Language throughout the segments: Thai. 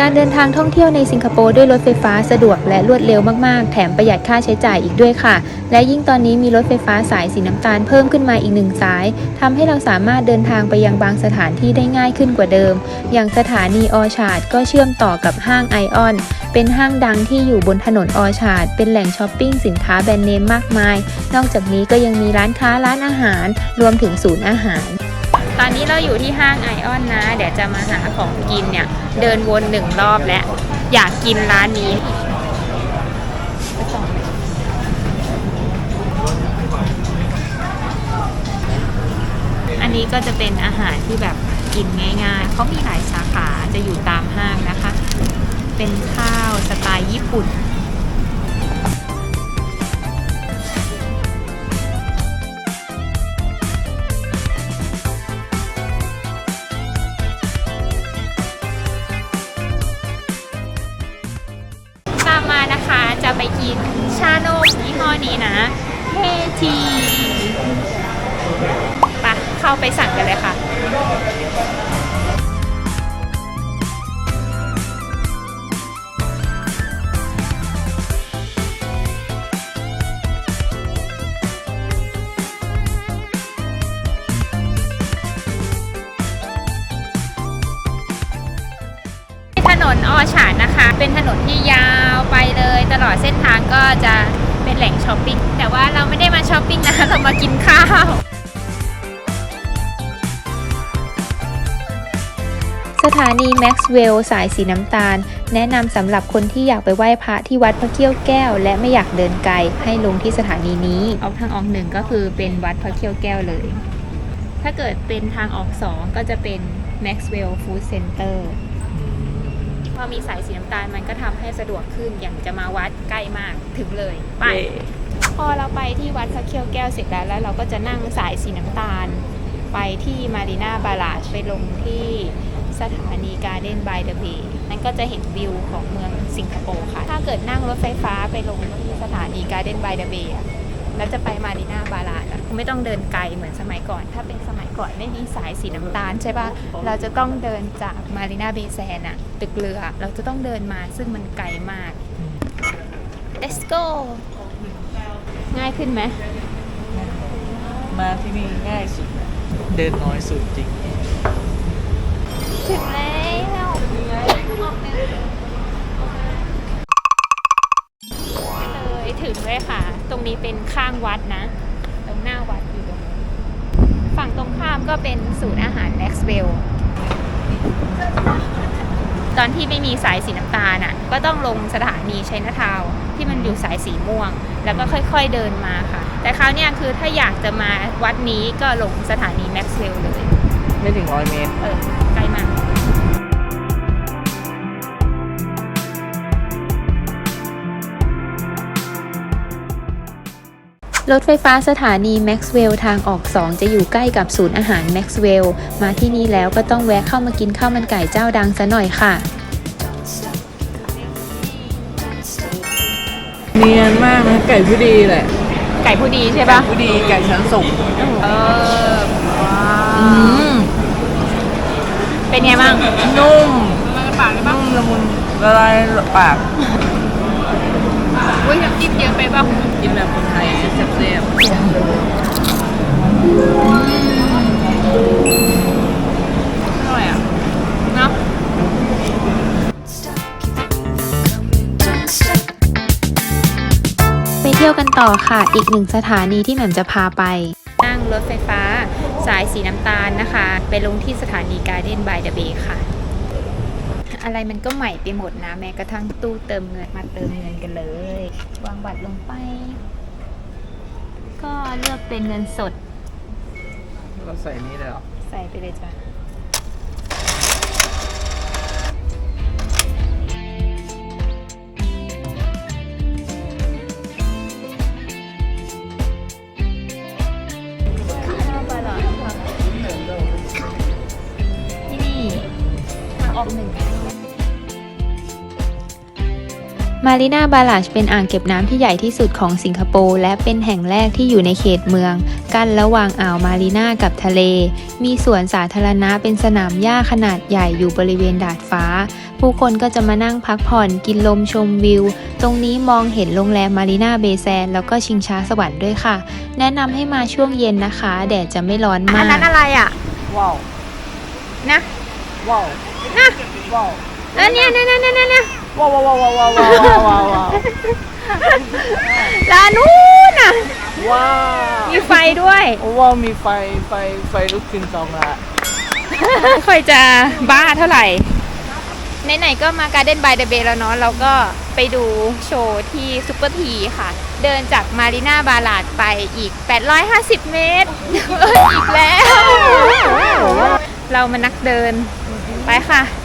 การเดินทางท่องเที่ยวในสิงคโปร์ด้วยรถไฟฟ้าสะดวกและรวดเร็วมากๆ แถมประหยัดค่าใช้จ่ายอีกด้วยค่ะ และยิ่งตอนนี้มีรถไฟฟ้าสายสีน้ำตาลเพิ่มขึ้นมาอีกหนึ่งสายทำให้เราสามารถเดินทางไปยังบางสถานที่ได้ง่ายขึ้นกว่าเดิม อย่างสถานีออชาร์ดก็เชื่อมต่อกับห้างไอออนเป็นห้างดังที่อยู่บนถนนออชาร์ดเป็นแหล่งช้อปปิ้งสินค้าแบรนด์เนมมากมาย นอกจากนี้ก็ยังมีร้านค้าร้านอาหาร รวมถึงศูนย์อาหาร ตอนนี้เราอยู่ที่ห้างไอออนนะ เดี๋ยวจะมาหาของกินเนี่ย เดินวนหนึ่งรอบแล้ว อยากกินร้านนี้อันนี้ก็จะเป็นอาหารที่แบบกินง่ายๆ เขามีหลายสาขาจะอยู่ตามห้างนะคะ เป็นข้าวสไตล์ญี่ปุ่น ไปกินชานมยี่ห้อนี้นะเฮทีปะเข้าไปสั่งกันเลยค่ะถนนออชาร์ดนะคะ เป็นถนนที่ยาวไปเลย ก็จะเป็นแหล่งช้อปปิ้งแต่ว่าเราไม่ได้มาช้อปปิ้งนะเรามากินข้าวสถานีแม็กซ์เวลล์สายสีน้ำตาล แนะนำสำหรับคนที่อยากไปไหว้พระที่วัดพระเขี้ยวแก้ว และไม่อยากเดินไกลให้ลงที่สถานีนี้ออกทางออกหนึ่งก็คือเป็นวัดพระเขี้ยวแก้วเลย ถ้าเกิดเป็นทางออกสองก็จะเป็น Maxwell Food Center พ อมีสายสีน้ำตาลมันก็ทำให้สะดวกขึ้นอย่างจะมาวัดใกล้มากถึงเลยไป พอเราไปที่วัดพระเขี้ยวแก้วเสร็จแล้วแล้วเราก็จะนั่งสายสีน้ำตาล ไปที่มารีนาบาลาชไปลงที่สถานีการ์เด้นบายเดอะเบย์นั่นก็จะเห็นวิวของเมืองสิงคโปร์ค่ะ ถ้าเกิดนั่งรถไฟฟ้าไปลงที่สถานีการ์เด้นบายเดอะเบย์แล้วจะไปมารีนาบาลาชอะ ไม่ต้องเดินไกลเหมือนสมัยก่อน ถ้าเป็นสมัยก่อนไม่มีสายสีน้ำตาลใช่ปะเราจะต้องเดินจากมารีนาเบย์แซนอะตึกเรือ เราจะต้องเดินมาซึ่งมันไกลมาก let's go ง่ายขึ้นไหมมาที่นี่ง่ายสุด เดินน้อยสุดจริง ถึงแล้วเลยถึงเลยค่ะ ตรงนี้เป็นข้างวัดนะ ตรงหน้าวัดอยู่ตรงนี้ ฝั่งตรงข้ามก็เป็นศูนย์อาหารแม็กซ์เวลตอนที่ไม่มีสายสีน้ำตาลอะ ก็ต้องลงสถานีชัยนาทาวน์ที่มันอยู่สายสีม่วง แล้วก็ค่อยๆเดินมาค่ะ แต่คราวเนี้ยคือถ้าอยากจะมาวัดนี้ก็ลงสถานีแม็กซ์เวลเลย ไม่ถึงร้อยเมตร เออ ใกล้มาก รถไฟฟ้าสถานีแม็กซ์เวลทางออก 2 จะอยู่ใกล้กับศูนย์อาหารแม็กซ์เวลมาที่นี่แล้วก็ต้องแวะเข้ามากินข้าวมันไก่เจ้าดังซะหน่อยค่ะ เนียนมากนะไก่ผู้ดีแหละ ไก่ผู้ดีใช่ปะผู้ดีไก่ชั้นสูงเออว้าอืวมเป็นไงบ้างนุ่มปากนุ่มละมุนละลายปากอุ้ยน้ำจิ้มเยอะไปป่ะกินแบบ ที่ยวกันต่อค่ะ อีกหนึ่งสถานีที่แหม่มจะพาไป นั่งรถไฟฟ้า สายสีน้ำตาลนะคะ ไปลงที่สถานีการ์เด้นบายเดอะเบย์ค่ะ อะไรมันก็ใหม่ไปหมดนะ แม้กระทั่งตู้เติมเงินมาเติมเงินกันเลย วางบัตรลงไป ก็เลือกเป็นเงินสด เราใส่นี่เลยเหรอ ใส่ไปเลยจ้ะ ออกหนึ่งมารีนาบาลาชเป็นอ่างเก็บน้ำที่ใหญ่ที่สุดของสิงคโปร์และเป็นแห่งแรกที่อยู่ในเขตเมือง กั้นระหว่างอ่าวมารีนากับทะเล มีสวนสาธารณะเป็นสนามหญ้าขนาดใหญ่อยู่บริเวณดาดฟ้า ผู้คนก็จะมานั่งพักผ่อนกินลมชมวิว ตรงนี้มองเห็นโรงแรมมารีนาเบย์แซนแล้วก็ชิงช้าสวรรค์ด้วยค่ะ แนะนำให้มาช่วงเย็นนะคะ แดดจะไม่ร้อนมากอันนั้นอะไรอะว้าวนะ ว้าวนะว้าวอันเนี้ยเนี่ยเนี่ยเนี่ยเนี่ว้าวว้าวว้าวว้าวว้าวว้าวว้าวร้านู้นน่ะว้าวมีไฟด้วยว้าวมีไฟไฟไฟลุกขึ้นสองละไม่ค่อยจะบ้าเท่าไหร่ไหนๆก็มาการ์เด้นบายเดอะเบย์แล้วเนาะเราก็ไปดูโชว์ที่ซุปเปอร์ทีค่ะ เดินจากมารีนาบาลาดไปอีก 850 เมตร อีกแล้ว เรามานักเดิน ไปค่ะ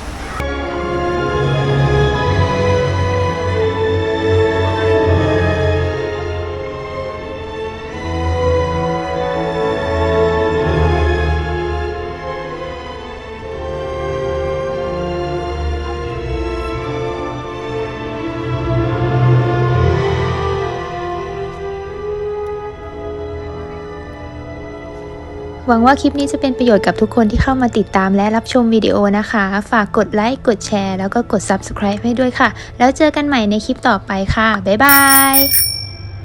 หวังว่าคลิปนี้จะเป็นประโยชน์กับทุกคนที่เข้ามาติดตามและรับชมวิดีโอนะคะ ฝากกดไลค์กดแชร์แล้วก็กด Subscribe ให้ด้วยค่ะ แล้วเจอกันใหม่ในคลิปต่อไปค่ะ บ๊ายบาย